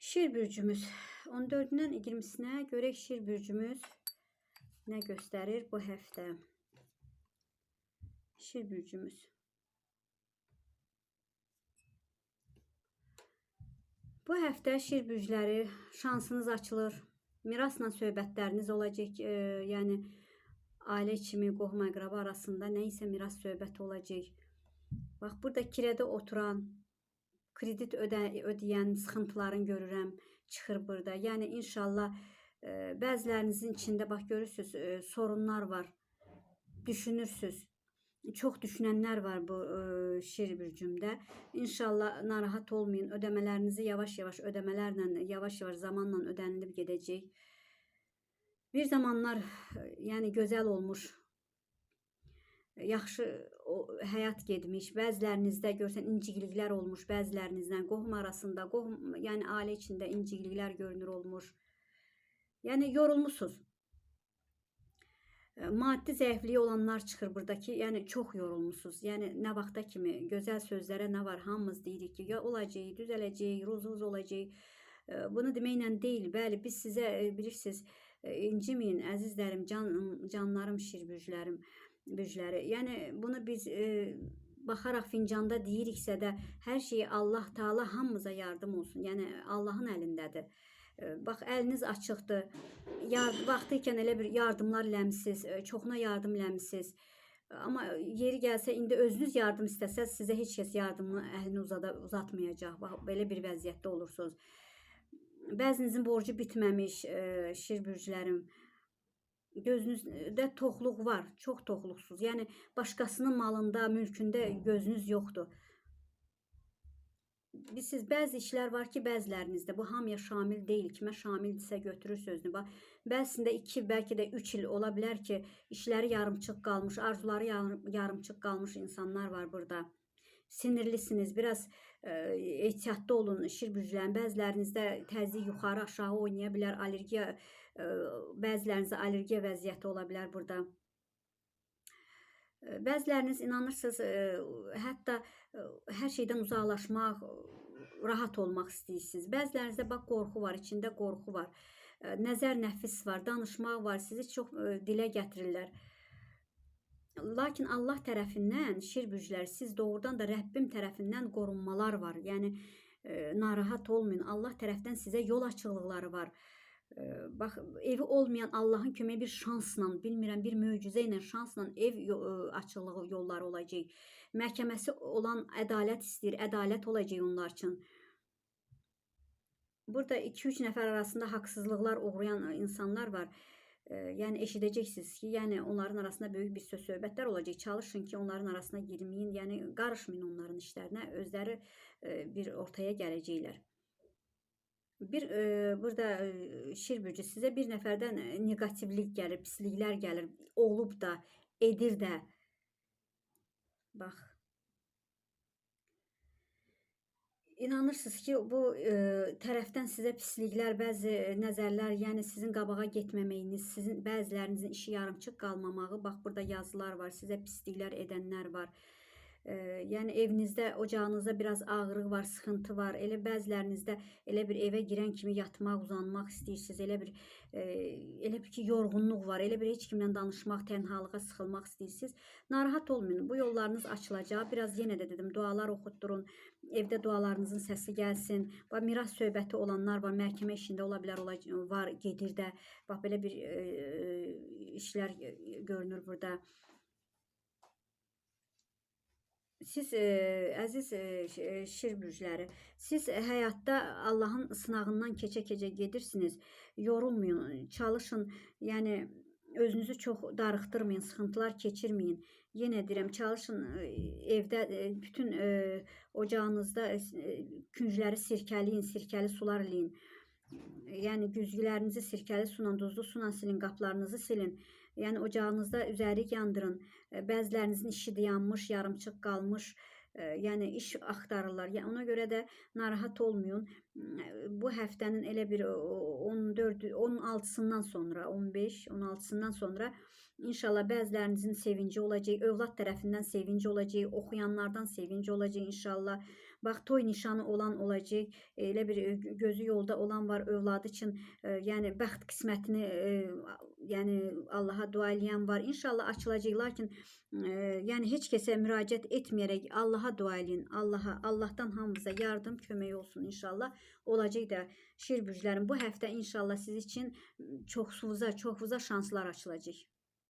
Şir bürcümüz 14-dən 20-sinə görək şir bürcümüz nə göstərir bu həftə. Şir bürcümüz. Bu həftə şir bürcləri şansınız açılır. Mirasla söhbətləriniz olacaq. E, yəni ailə kimi, qohum əqraba arasında nə isə miras söhbəti olacaq. Bax burada kirədə oturan, kredit ödə ödəyən sıxıntıların görürəm çıxır burada. Yəni inşallah e, bəzilərinizin içində bax görürsüz e, sorunlar var. Düşünürsüz. Çox düşünənlər var bu e, şir bürcümdə. İnşallah narahat olmayın. Ödəmələrinizi yavaş-yavaş ödəmələrlə, yavaş-yavaş zamanla ödənilib gedəcək. Bir zamanlar e, yəni gözəl olmuş yaxşı o, həyat getmiş. Bəzilərinizdə görsən incikliklər olmuş, bəzilərinizdən qohum arasında, qohum, yəni ailə içində incikliklər görünür olmuş. Yəni yorulmusunuz. E, Maddi zəifliyi olanlar çıxır buradakı. Yəni çox yorulmusunuz. Yəni nə vaxta kimi gözəl sözlərə nə var? Hamımız deyirik ki, ya olacaq, düzələcək, ruzuz olacaq. E, Bunu deməklə deyil. Bəli, biz sizə e, bilirsiniz, inciməyin əzizlərim, can canlarım, şirbüclərim, bücləri. Yəni bunu biz e, baxaraq fincanda deyiriksə də hər şeyi Allah Taala hamımıza yardım olsun. Yəni Allahın əlindədir. E, Bax əliniz açıqdır. Yar vaxtı ikən elə bir yardımlar eləmisiniz, e, çoxuna yardım eləmisiniz. Amma yeri gəlsə indi özünüz yardım istəsəz sizə heç kəs yardımını əlini uzada uzatmayacaq. Bax belə bir vəziyyətdə olursunuz. Bəzinizin borcu bitməmiş, e, şir bürclərim. Gözünüzdə toxluq var, çox toxluqsuz. Yəni başqasının malında, mülkündə gözünüz yoxdur. Siz bəzi işlər var ki, bəzilərinizdə bu hamıya şamil deyil. Kimə şamildirsə götürür sözünü. Bax, bəzisində 2, bəlkə də 3 il ola bilər ki, işləri yarımçıq qalmış, arzuları yarım, yarımçıq qalmış insanlar var burada. Sinirlisiniz, biraz e, ehtiyatlı olun. Şir büclərin bəzilərinizdə təzyiq yuxarı, aşağı oynaya bilər, allergiya e, bəzilərinizdə allergiya vəziyyəti ola bilər burada. E, Bəziləriniz inanırsınız, e, hətta e, hər şeydən uzaqlaşmaq, rahat olmaq istəyirsiniz. Bəzilərinizdə bax qorxu var, içində qorxu var. E, Nəzər nəfis var, danışmaq var, sizi çox e, dilə gətirirlər. Lakin Allah tərəfindən şir büclər siz doğrudan da Rəbbim tərəfindən qorunmalar var. Yəni e, narahat olmayın. Allah tərəfdən sizə yol açıqlıqları var. E, bax evi olmayan Allahın köməyi bir şansla, bilmirəm bir möcüzə ilə, şansla ev e, açıqlığı yolları olacaq. Məhkəməsi olan ədalət istəyir, ədalət olacaq onlar üçün. Burada 2-3 nəfər arasında haqsızlıqlar uğrayan insanlar var. Yəni eşidəcəksiniz ki, yəni onların arasında böyük bir söz söhbətlər olacaq. Çalışın ki, onların arasına girməyin, yəni qarışmayın onların işlərinə. Özləri bir ortaya gələcəklər. Bir e, burada e, şir bürcü sizə bir nəfərdən neqativlik gəlir, pisliklər gəlir, olub da, edir də. Bax. İnanırsınız ki, bu e, tərəfdən sizə pisliklər, bəzi nəzərlər, yəni sizin qabağa getməməyiniz, sizin bəzilərinizin işi yarımçıq qalmamağı, bax burada yazılar var, sizə pisliklər edənlər var. Yəni evinizdə, ocağınızda biraz ağrıq var, sıxıntı var. Elə bəzilərinizdə elə bir evə girən kimi yatmaq, uzanmaq istəyirsiniz. Elə bir elə bir ki, yorğunluq var. Elə bir heç kimlə danışmaq, tənhalığa sıxılmaq istəyirsiniz. Narahat olmayın. Bu yollarınız açılacaq. Biraz yenə də dedim, dualar oxutdurun. Evdə dualarınızın səsi gəlsin. Bax miras söhbəti olanlar var, məhkəmə işində ola bilər, ola, var, gedir də. Bax belə bir e, işlər görünür burada. Siz e, əziz e, ş- e, şir bürcləri, siz həyatda Allahın sınağından keçə-keçə gedirsiniz. Yorulmayın, çalışın. Yəni özünüzü çox darıxdırmayın, sıxıntılar keçirməyin. Yenə deyirəm, çalışın e, evdə e, bütün e, ocağınızda e, küncləri sirkəliyin, sirkəli sular eləyin. Yəni güzgülərinizi sirkəli sula, duzlu sula silin, qapılarınızı silin. Yəni ocağınızda üzərik yandırın. E, Bəzilərinizin işi dayanmış, yarımçıq qalmış. e, Yəni iş axtarırlar. Yəni ona görə də narahat olmayın. Bu həftənin elə bir o- 14 16-sından sonra, 15, 16-sından sonra inşallah bəzilərinizin sevinci olacaq, övlad tərəfindən sevinci olacaq, oxuyanlardan sevinci olacaq inşallah. Bax toy nişanı olan olacaq. Elə bir gö- gözü yolda olan var övladı üçün, e, yəni bəxt qismətini e, yəni Allaha dua eləyən var. İnşallah açılacaq. Lakin e, yəni heç kəsə müraciət etməyərək Allaha dua eləyin. Allaha, Allahdan hamımıza yardım, kömək olsun inşallah. Olacaq da şir bürclərim bu həftə inşallah siz üçün çoxsuza, çoxuza şanslar açılacaq.